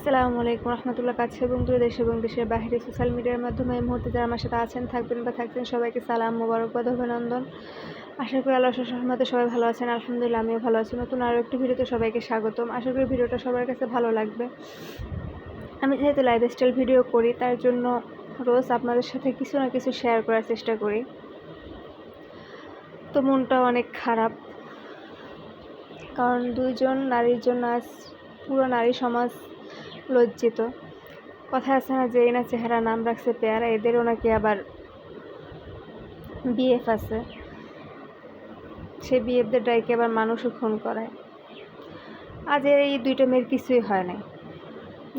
আসসালামু আলাইকুম রহমতুল্লাহ কাছে এবং দূরে দেশ এবং দেশের বাইরে সোশ্যাল মিডিয়ার মাধ্যমে এই মুহূর্তে যারা আমার সাথে আছেন, থাকবেন বা থাকছেন, সবাইকে সালাম মোবারকবাদ অভিনন্দন। আশা করি আল্লাহ সহমতে সবাই ভালো আছেন, আলহামদুলিল্লাহ আমিও ভালো আছি। নতুন আরও একটি ভিডিওতে সবাইকে স্বাগতম। আশা করি ভিডিওটা সবার কাছে ভালো লাগবে। আমি যেহেতু লাইফস্টাইল ভিডিও করি, তার জন্য রোজ আপনাদের সাথে কিছু না কিছু শেয়ার করার চেষ্টা করি। তো মনটা অনেক খারাপ। কারণ দুইজন নারীর জন্য আজ পুরো নারী সমাজ লজ্জিত। কথা আছে না যে না চেহারা নাম রাখছে পেয়ারা, এদেরও নাকি আবার বিএফ আছে। সে বিএফদের ডাইকে আবার মানুষও খুন করায়। আজ এই দুইটা মেয়ের কিছুই হয় নাই।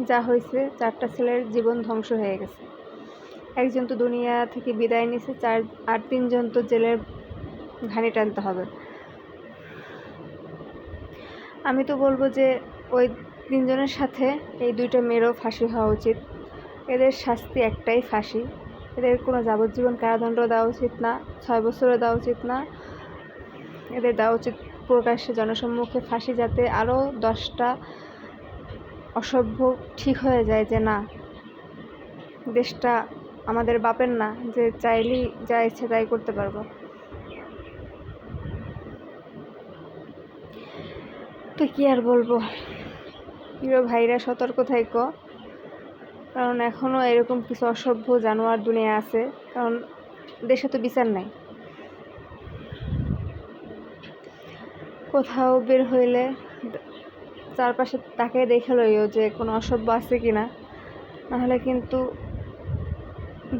যা হয়েছে, চারটা ছেলের জীবন ধ্বংস হয়ে গেছে। একজন তো দুনিয়া থেকে বিদায় নিছে, চার, আর তিনজন তো জেলের ঘানি টানতে হবে। আমি তো বলব যে ওই তিনজনের সাথে এই দুইটা মেয়েরও ফাঁসি হওয়া উচিত। এদের শাস্তি একটাই ফাঁসি। এদের কোনো যাবজ্জীবন কারাদণ্ড দেওয়া উচিত না, ছয় বছরও দেওয়া উচিত না। এদের দেওয়া উচিত প্রকাশ্যে জনসম্মুখে ফাঁসি যাতে আরও দশটা অসভ্য ঠিক হয়ে যায় যে না, দেশটা আমাদের বাপের না, যে চাইলেই যা ইচ্ছে তাই করতে পারব। তো কি আর বলব? প্রিয় ভাইরা সতর্ক থাইকো। কারণ এখনও এরকম কিছু অসভ্য জানোয়ার দুনিয়া আছে, কারণ দেশে তো বিচার নাই। কোথাও বের হইলে চারপাশে তাকে দেখে লইও যে কোনো অসভ্য আছে কি না নাহলে কিন্তু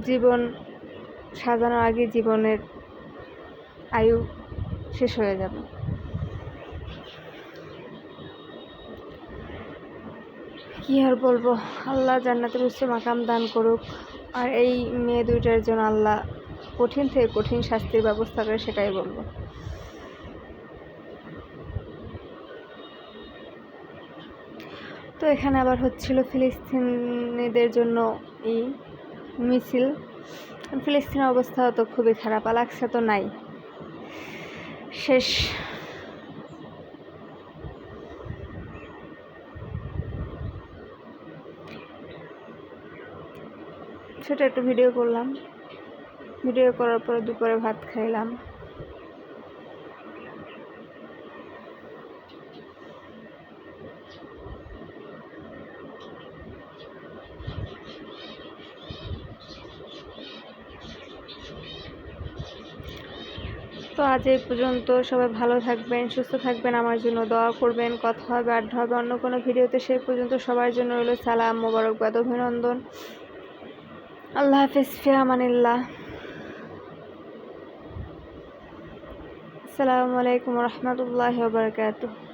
জীবন সাজানোর আগে জীবনের আয়ু শেষ হয়ে যাবে। কি আর বলব? আল্লাহ জান্নাতের উচ্চ মাকাম দান করুক। আর এই মেয়ে দুইটার জন্য আল্লাহ কঠিন থেকে কঠিন শাস্তির ব্যবস্থা করে সেটাই বলব। তো এখানে আবার হচ্ছিল ফিলিস্তিনিদের জন্য এই মিছিল। ফিলিস্তিনের অবস্থা তো খুবই খারাপ আলাক্সা তো নাই। শেষ সেটা একটু ভিডিও করলাম। ভিডিও করার পরে দুপুরে ভাত খাইলাম। তো আজ এই পর্যন্ত সবাই ভালো থাকবেন, সুস্থ থাকবেন, আমার জন্য দোয়া করবেন, কথা হবে, আড্ডা হবে, অন্য কোনো ভিডিওতে সেই পর্যন্ত সবার জন্য রইল সালাম মোবারকবাদ অভিনন্দন। আল্লাহ হাফিজ ফিরামানিল্লাহ আসসালামু আলাইকুম রহমতুল্লাহ বারকাতুহ